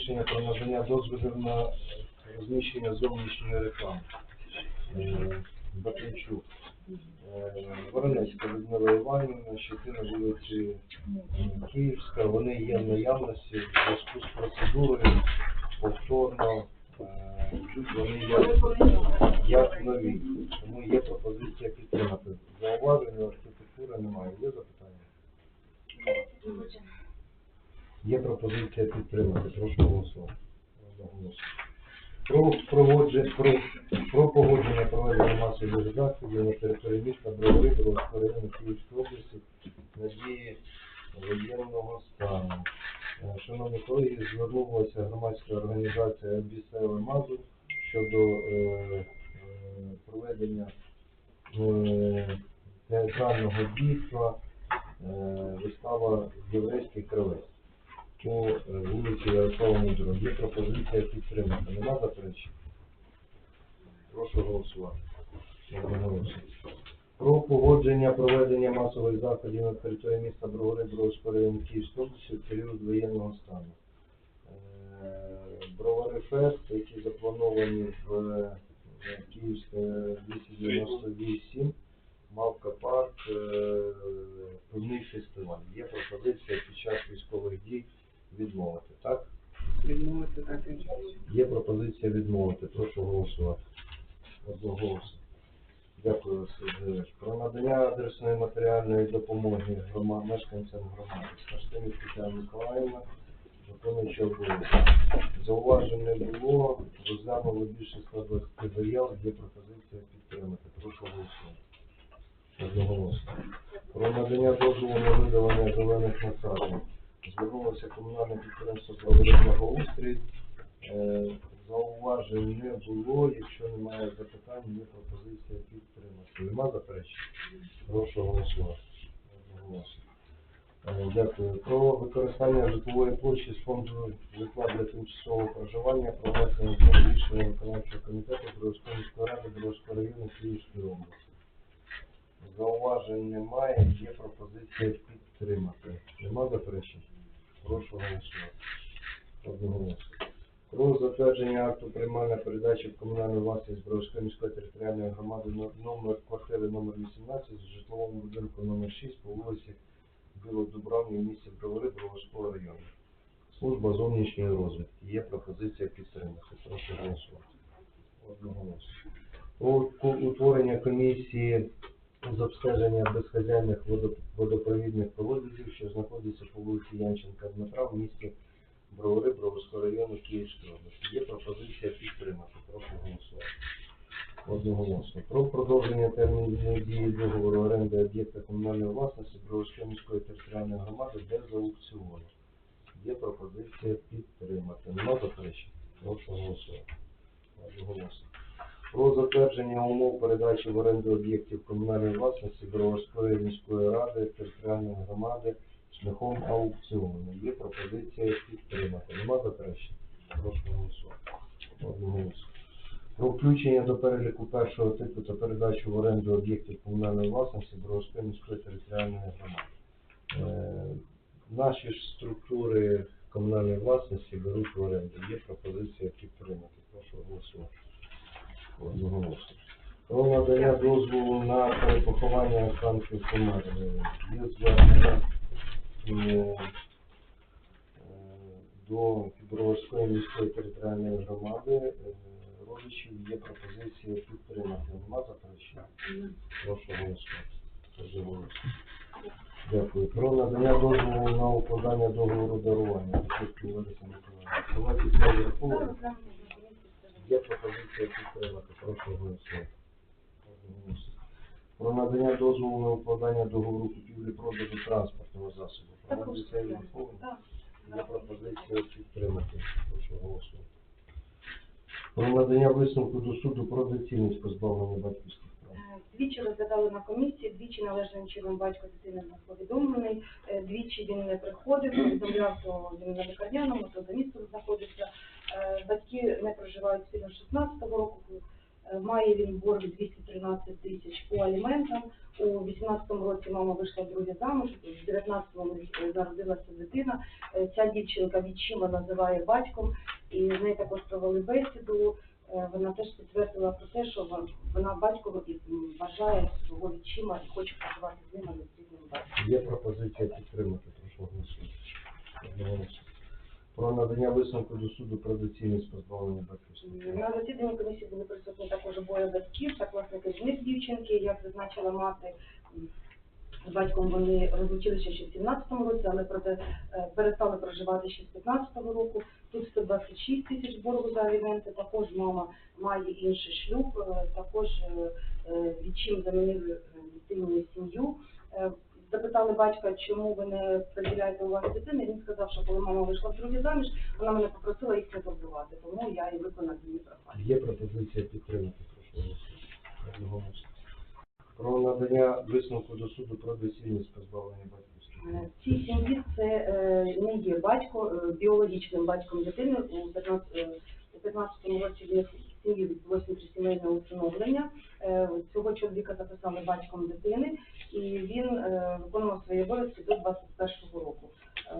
рішення про надання дозволів на розміщення зовнішньої реклами. Е, Е, Воронецька Людмила Іванівна, щити на вулиці Київська. Вони є в наявності в зв'язку з процедурою повторно. е, Вони є як нові. Тому є пропозиція підтримати. Зауваження архітектури немає. Є запитання? Є пропозиція підтримати. Прошу голосувати. Про, проводження, про, про погодження проведення масових заходів на території міста Бровари, Броварського району Київської області на дії воєнного стану. Е, Шановні колеги, звернулася громадська організація «Обіцяли Мазур» щодо е, е, проведення е, театрального дійства е, вистава «Єврейський кривець» по е, вулиці Ярослава Мудрого. Є пропозиція підтримати. Нема заперечень? Прошу голосувати. Про погодження проведення масових заходів на території міста Бровари Бровського району Київської області в період воєнного стану. Е, Бровари Фест, які заплановані в е, Київське 298, Мавка Парк, певний фестиваль. Є пропозиція під час військових дій відмовити, так? Відмовити так і Є пропозиція відмовити. Прошу голосувати. Одноголосно. Дякую, Василь Григорович. Про надання адресної матеріальної допомоги грома... мешканцям громади. Старостині Тетяна Миколаївна, виконуючи обов'язки. Зауважень не було, розглянули більше 120 заяв, є пропозиція підтримати. Прошу голосувати. Одноголосно. Про надання дозволу на видалення зелених насаджень. Звернулося комунальне підприємство «Правовий устрій». Е, Зауважень не було. Якщо немає запитань, є пропозиція підтримати. Нема заперечень? Прошу голосувати. Е, Дякую. Про використання житлової площі з фонду житла для тимчасового проживання про внесення рішення виконавчого комітету Бровської міської ради Бровського району Київської області. Зауважень немає, є пропозиція підтримати. Нема заперечень? Прошу голосувати. Одноголосно. Про затвердження акту приймання передачі в комунальну власність Бровської міської територіальної громади номер квартири номер 18 з житловому будинку номер 6 по вулиці Білодубравній в місті Бровари Броварського району. Служба зовнішньої розвідки. Є пропозиція підтримати. Прошу голосувати. Одноголосно. Утворення комісії з обстеження безхазяйних водо- водопровідних колодязів, що знаходяться по вулиці Янченка Дмитра в місті Бровари Броварського району Київської області. Є пропозиція підтримати. Прошу голосувати. Одноголосно. Про продовження терміну дії договору оренди об'єкта комунальної власності Броварської міської територіальної громади без аукціону. Є пропозиція підтримати. Нема заперечень? Прошу голосувати. Одноголосно. Про затвердження умов передачі в оренду об'єктів комунальної власності Броварської міської ради територіальної громади шляхом аукціону. Є пропозиція підтримати. Нема заперечень? Прошу голосувати. Одноголосно. Про включення до переліку першого типу та передачу в оренду об'єктів комунальної власності Броварської міської територіальної громади. Е, Наші ж структури комунальної власності беруть в оренду. Є пропозиція підтримати. Прошу голосувати. Одноголосно. Про надання дозволу на перепоховання останків померлих. Є звернення е, е, до Броварської міської територіальної громади. Е, Родичів є пропозиція підтримати. Нема заперечень? Прошу голосувати. Дякую. Про надання дозволу на укладання договору дарування. Давайте це враховуємо. Є пропозиція підтримати. Прошу голосувати. Про надання дозволу на укладання договору купівлі-продажу транспортного засобу. Проводиться це враховуємо. Є пропозиція підтримати. Прошу голосувати. Про надання висновку до суду про доцільність позбавлення батьківських прав. Е, Двічі розглядали на комісії, двічі належним чином батько дитини був повідомлений, е, двічі він не приходив, повідомляв, що він на лікарняному, то за містом знаходиться. Е, Батьки не проживають спільно з 16-го року. Е, Має він борг 213 тисяч по аліментам. У 18-му році мама вийшла вдруге замуж, в 19-му народилася дитина. Е, Ця дівчинка відчима називає батьком, і з нею також провели бесіду. Вона теж підтвердила про те, що вона батьком вважає свого відчима і хоче проживати з ним, а не з батьком. Є пропозиція підтримати, прошу голосувати. Про надання висновку до суду про доцільність позбавлення батьківського. На засіданні комісії були присутні також обоє батьків, так власне керівник дівчинки, як зазначила мати. З батьком вони розлучилися ще в 17-му році, але проте е, перестали проживати ще з 15-го року. Тут 126 тисяч боргу за аліменти. Також мама має інший шлюб, е, також е, відчим замінив дитині сім'ю. Запитали батька, чому ви не приділяєте увагу дитини. Він сказав, що коли мама вийшла в другий заміж, вона мене попросила їх не турбувати, тому я і виконав її прохання. Є пропозиція підтримати, прошу Про надання висновку до суду про доцільність позбавлення батьківського права. Е, В цій сім'ї це е, не є батько, е, біологічним батьком дитини. У 15, е, у 15 році в них сім'ї відбулося внутрісімейне усиновлення. Цього чоловіка записали батьком дитини, і він е, виконував свої обов'язки до 21-го року. Е,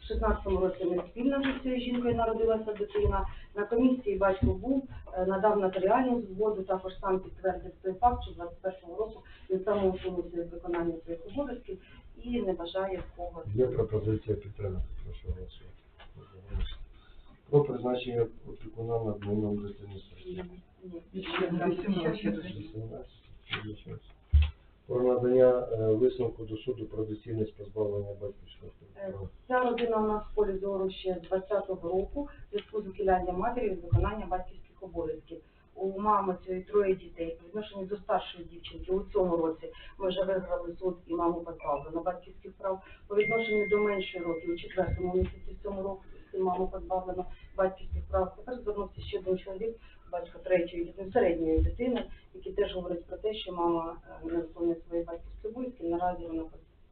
В 16-му році не спільно з цією жінкою народилася дитина. На комісії батько був, е, надав нотаріальну згоду, також сам підтвердив той факт, що 21-го року він самоусунувся від виконання своїх обов'язків і не бажає в кого. Є пропозиція підтримати, прошу голосувати. Про призначення опікуна над майном дитини Ні, ні. Ще на 18 дуже. 18. Вибачаюсь. Про надання е, висновку до суду про доцільність позбавлення батьківського Е, права. Ця родина у нас в полі зору ще з 20-го року в зв'язку з ухилянням матері від виконання батьківських обов'язків. У мами цієї троє дітей по відношенню до старшої дівчинки у цьому році ми вже виграли суд і маму позбавлено батьківських прав. По відношенню до меншої роки у четвертому місяці в цьому році маму позбавлено батьківських прав. Тепер звернувся ще один чоловік, батько третьої дитини, середньої дитини, який теж говорить про те, що мама е, не виконує свої батьківські обов'язки. Наразі вона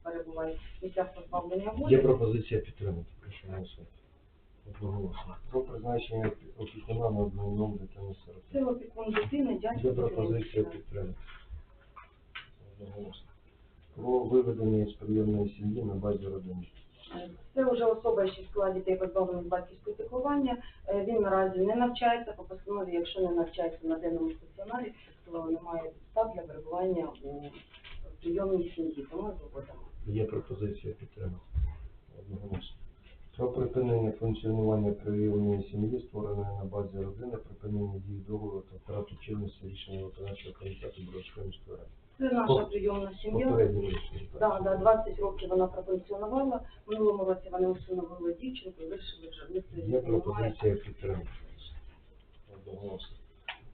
перебуває в місцях позбавлення волі. Є пропозиція підтримати, прошу голосувати. Одноголосно. Про призначення опікуна над майном дитини сироти. Це опікун дитини, дядько Є пропозиція підтримати. Одноголосно. Про виведення із прийомної сім'ї на базі родини. Це вже особа, що в складі дітей позбавлених батьківського піклування. Е, Він наразі не навчається по постанові, якщо не навчається на денному стаціонарі, то немає підстав для перебування у прийомній сім'ї, тому згодом. Є пропозиція підтримати. Одноголосно. Про припинення функціонування прийомної сім'ї, створеної на базі родини, припинення дії договору та втрату чинності рішення виконавчого комітету Бродської міської ради. Це наша прийомна сім'я. Да, да, 20 років вона профункціонувала. В минулому році вони усиновили дівчинку вирішили вже Є пропозиція підтримки.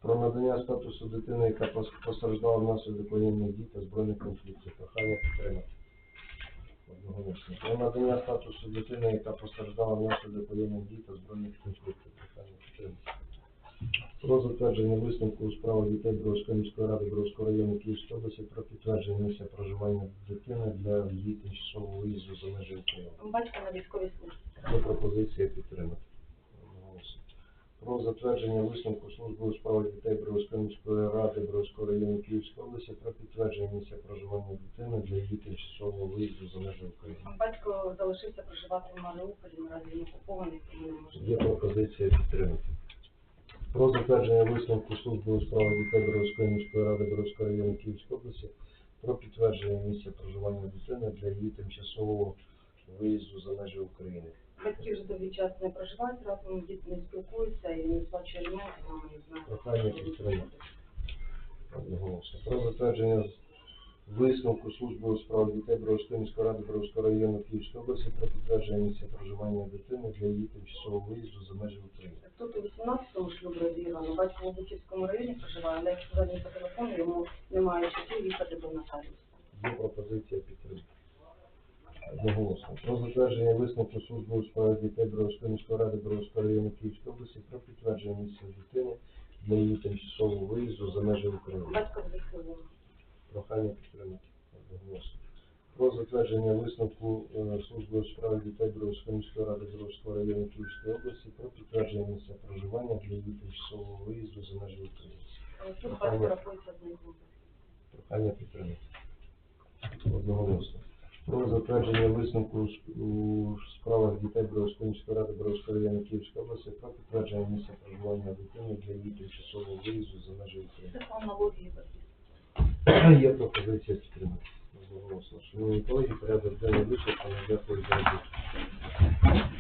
Про надання статусу дитини, яка пос- постраждала внаслідок воєнних дій та збройних конфліктів. Прохання підтримати. Одноголосно. Про надання статусу дитини, яка постраждала внаслідок воєнних дій та збройних конфліктів. Прохання підтримати. Про затвердження висновку у справах дітей Бровської міської ради Бровського району Київської області про підтвердження місця проживання дитини для її тимчасового виїзду за межі України. Батько на військовій службі. Є пропозиція підтримати. Про затвердження висновку служби у справах дітей Бровської міської ради Бровського району Київської області про підтвердження місця проживання дитини для її тимчасового виїзду за межі України. Батько залишився проживати в Маріуполі, наразі він окупований, тому не може. Є пропозиція підтримати. Про затвердження висновку служби у справах дітей Бровської міської ради Бровського району Київської області про підтвердження місця проживання дитини для її тимчасового виїзду за межі України. Батьки вже довгий час не проживають разом, діти не спілкуються і не сплачує ремонт, мама не знає. Прохання підтримати. Одноголосно. Про затвердження висновку служби у справах дітей Бровської міської ради Бровського району Київської області про підтвердження місця проживання дитини для її тимчасового виїзду за межі України. Тут у 18-му шлюб розірвано, батько в Бутівському районі проживає, але якщо за по телефону, йому немає часу їхати до нотаріуса. Є пропозиція підтримки. Одноголосно. Про затвердження висновку служби у справах дітей Бровської міської ради Бровського району Київської області про підтвердження місця дитини для її тимчасового виїзду за межі України. Батько в. Прохання затвердження висновку е, служби у справі дітей Бровської міської ради Бровського району Київської області про підтвердження місця проживання для її тимчасового виїзду за межі України. Е, тут Прохання- рахується одним голосом. Прохання підтримати. Одноголосно. Про затвердження висновку с- у справах дітей Бровської міської ради Бровського району Київської області про підтвердження місця проживання дитини для її тимчасового виїзду за межі України. Це по аналогії. Є пропозиція підтримати. Одноголосно. Шановні колеги, порядок денний вичерпаний. Дякую за роботу.